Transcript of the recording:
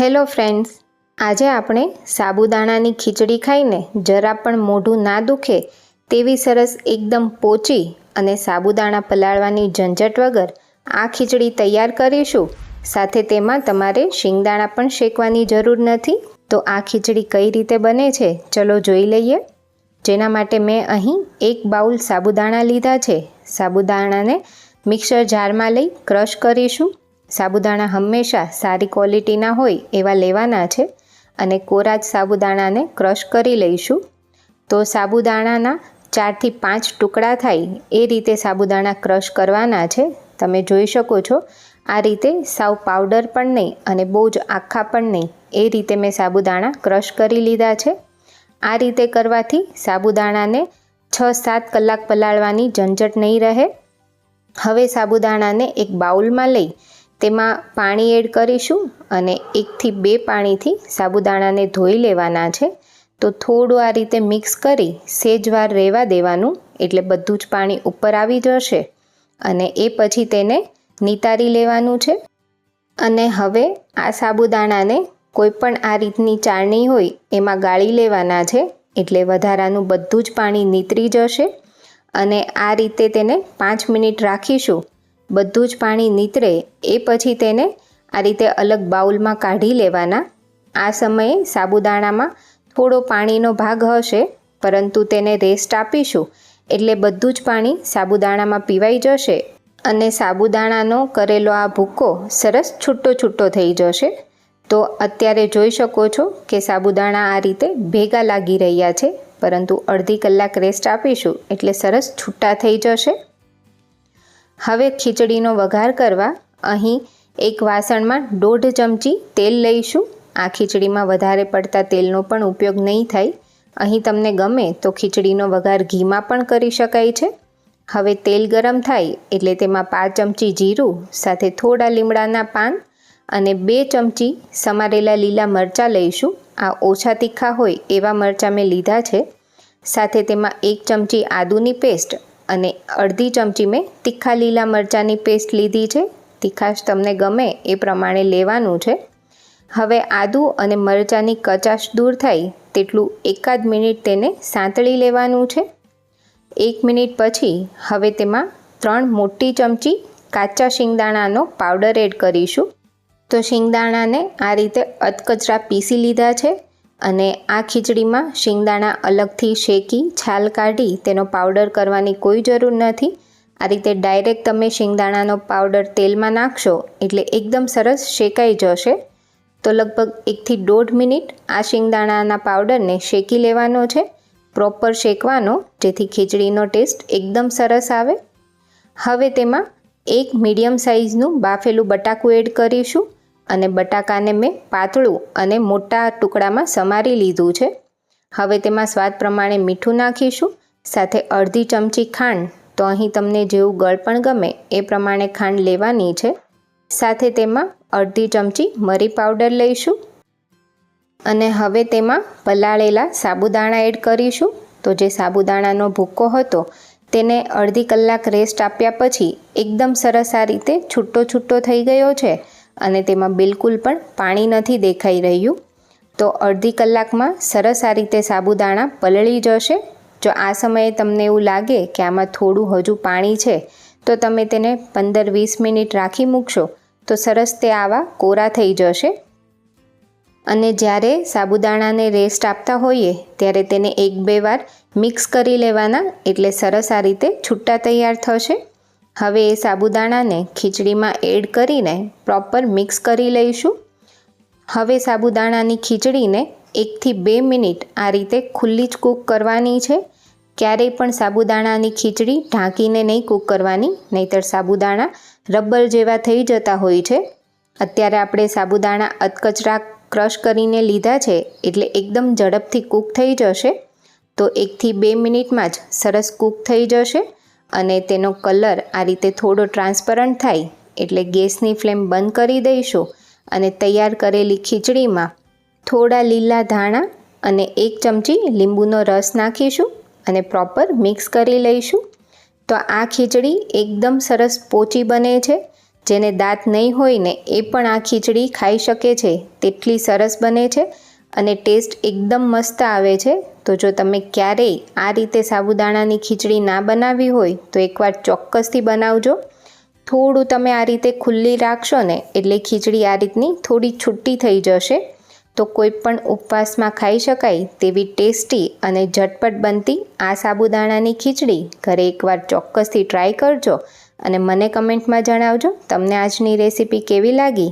Hello friends, આજે આપણે સાબુદાણાની ખીચડી ખાઈને જરા પણ મોઢું ના દુખે તેવી સરસ એકદમ પોચી અને સાબુદાણા પલાળવાની ઝંઝટ વગર આ ખીચડી તૈયાર કરીશું. સાથે તેમાં તમારે શિંગદાણા પણ શેકવાની જરૂર નથી. તો આ ખીચડી કઈ રીતે બને છે, ચલો જોઈ લઈએ. જેના માટે મેં અહીં એક બાઉલ સાબુદાણા લીધા છે. સાબુદાણાને મિક્સર જારમાં લઈ ક્રશ કરીશું. સાબુદાણા હંમેશા સારી ક્વોલિટીના હોય એવા લેવાના છે અને કોરા જ સાબુદાણાને ક્રશ કરી લઈશું. તો સાબુદાણાના ચારથી પાંચ ટુકડા થાય એ રીતે સાબુદાણા ક્રશ કરવાના છે. તમે જોઈ શકો છો, આ રીતે સાવ પાવડર પણ નહીં અને બહુ જ આખા પણ નહીં એ રીતે મેં સાબુદાણા ક્રશ કરી લીધા છે. આ રીતે કરવાથી સાબુદાણાને છ સાત કલાક પલાળવાની ઝંઝટ નહીં રહે. હવે સાબુદાણાને એક બાઉલમાં લઈ તેમાં પાણી એડ કરીશું અને એકથી બે પાણીથી સાબુદાણાને ધોઈ લેવાના છે. તો થોડું આ રીતે મિક્સ કરી સેજવાર રહેવા દેવાનું, એટલે બધું જ પાણી ઉપર આવી જશે અને એ પછી તેને નિતારી લેવાનું છે. અને હવે આ સાબુદાણાને કોઈ પણ આ રીતની ચાળણી હોય એમાં ગાળી લેવાના છે, એટલે વધારાનું બધું જ પાણી નીતરી જશે. અને આ રીતે તેને પાંચ મિનિટ રાખીશું. બધું જ પાણી નીતરે, એ પછી તેને આ રીતે અલગ બાઉલમાં કાઢી લેવાના. આ સમયે સાબુદાણામાં થોડો પાણીનો ભાગ હશે, પરંતુ તેને રેસ્ટ આપીશું. એટલે બધું જ પાણી સાબુદાણામાં પીવાઈ જશે અને સાબુદાણાનો કરેલો આ ભૂકો સરસ છૂટો છૂટો થઈ જશે. તો અત્યારે જોઈ શકો છો કે સાબુદાણા આ રીતે ભેગા લાગી રહ્યા છે, પરંતુ અડધી કલાક રેસ્ટ આપીશું એટલે સરસ છૂટા થઈ જશે. હવે ખીચડીનો વઘાર કરવા અહીં એક વાસણમાં દોઢ ચમચી તેલ લઈશું. આ ખીચડીમાં વધારે પડતા તેલનો પણ ઉપયોગ નહીં થાય. અહીં તમને ગમે તો ખીચડીનો વઘાર ઘીમાં પણ કરી શકાય છે. હવે તેલ ગરમ થાય એટલે તેમાં પાંચ ચમચી જીરું, સાથે થોડા લીમડાના પાન અને બે ચમચી સમારેલા લીલા મરચાં લઈશું. આ ઓછા તીખા હોય એવા મરચાં મેં લીધા છે. સાથે તેમાં એક ચમચી આદુની પેસ્ટ અને અડધી ચમચી મેં તીખા લીલા મરચાંની પેસ્ટ લીધી છે. તીખાશ તમને ગમે એ પ્રમાણે લેવાનું છે. હવે આદું અને મરચાંની કચાશ દૂર થાય તેટલું એકાદ મિનિટ તેને સાંતળી લેવાનું છે. એક મિનિટ પછી હવે તેમાં ત્રણ મોટી ચમચી કાચા શિંગદાણાનો પાવડર એડ કરીશું. તો શિંગદાણાને આ રીતે અધકચરા પીસી લીધા છે. અને આ ખીચડીમાં શિંગદાણા અલગથી શેકી છાલ કાઢી તેનો પાવડર કરવાની કોઈ જરૂર નથી. આ રીતે ડાયરેક્ટ તમે શિંગદાણાનો પાવડર તેલમાં નાખશો એટલે એકદમ સરસ શેકાઈ જશે. તો લગભગ એકથી દોઢ મિનિટ આ શિંગદાણાના પાવડરને શેકી લેવાનો છે. પ્રોપર શેકવાનો, જેથી ખીચડીનો ટેસ્ટ એકદમ સરસ આવે. હવે તેમાં એક મીડિયમ સાઇઝનું બાફેલું બટાકું એડ કરીશું. અને બટાકાને મેં પાતળું અને મોટા ટુકડામાં સમારી લીધું છે. હવે તેમાં સ્વાદ પ્રમાણે મીઠું નાખીશું, સાથે અડધી ચમચી ખાંડ, તો અહીં તમને જેવું ગળપણ ગમે એ પ્રમાણે ખાંડ લેવાની છે. સાથે તેમાં અડધી ચમચી મરી પાવડર લઈશું. અને હવે તેમાં પલાળેલા સાબુદાણા એડ કરીશું. તો જે સાબુદાણાનો ભૂક્કો હતો, તેને અડધી કલાક રેસ્ટ આપ્યા પછી એકદમ સરસ આ રીતે છૂટો છૂટો થઈ ગયો છે. અને તેમાં બિલકુલ પણ પાણી નથી દેખાઈ રહ્યું. તો અડધી કલાકમાં સરસ આ રીતે સાબુદાણા પલળી જશે. જો આ સમયે તમને એવું લાગે કે આમાં થોડું હજુ પાણી છે, તો તમે તેને પંદર વીસ મિનિટ રાખી મૂકશો, તો સરસ તે આવા કોરા થઈ જશે. અને જ્યારે સાબુદાણાને રેસ્ટ આપતા હોઈએ, ત્યારે તેને એક બે વાર મિક્સ કરી લેવાના એટલે સરસ આ રીતે છૂટા તૈયાર થશે. હવે એ સાબુદાણાને ખીચડીમાં એડ કરીને પ્રોપર મિક્સ કરી લઈશું. હવે સાબુદાણાની ખીચડીને એકથી બે મિનિટ આ રીતે ખુલ્લી જ કૂક કરવાની છે. ક્યારેય પણ સાબુદાણાની ખીચડી ઢાંકીને નહીં કૂક કરવાની, નહીતર સાબુદાણા રબર જેવા થઈ જતા હોય છે. અત્યારે આપણે સાબુદાણા અધકચરા ક્રશ કરીને લીધા છે, એટલે એકદમ ઝડપથી કૂક થઈ જશે. તો એકથી બે મિનિટમાં જ સરસ કૂક થઈ જશે. અને તેનો કલર આ રીતે થોડો ટ્રાન્સપરન્ટ થાય એટલે ગેસની ફ્લેમ બંધ કરી દઈશું અને તૈયાર કરેલી ખીચડીમાં થોડા લીલા ધાણા અને એક ચમચી લીંબુનો રસ નાખીશું અને પ્રોપર મિક્સ કરી લઈશું. તો આ ખીચડી એકદમ સરસ પોચી બને છે. જેને દાંત નહીં હોય ને એ પણ આ ખીચડી ખાઈ શકે છે. તેટલી સરસ બને છે. અને ટેસ્ટ એકદમ મસ્ત આવે છે. તો જો તમે ક્યારેય આ રીતે સાબુદાણાની ખીચડી ના બનાવી હોય, તો એકવાર ચોક્કસથી બનાવજો. થોડું તમે આ રીતે ખુલ્લી રાખશો ને, એટલે ખીચડી આ રીતની થોડી છૂટી થઈ જશે. તો કોઈ પણ ઉપવાસમાં ખાઈ શકાય તેવી ટેસ્ટી અને ઝટપટ બનતી આ સાબુદાણાની ખીચડી ઘરે એકવાર ચોક્કસથી ટ્રાય કરજો અને મને કમેન્ટમાં જણાવજો તમને આજની રેસીપી કેવી લાગી.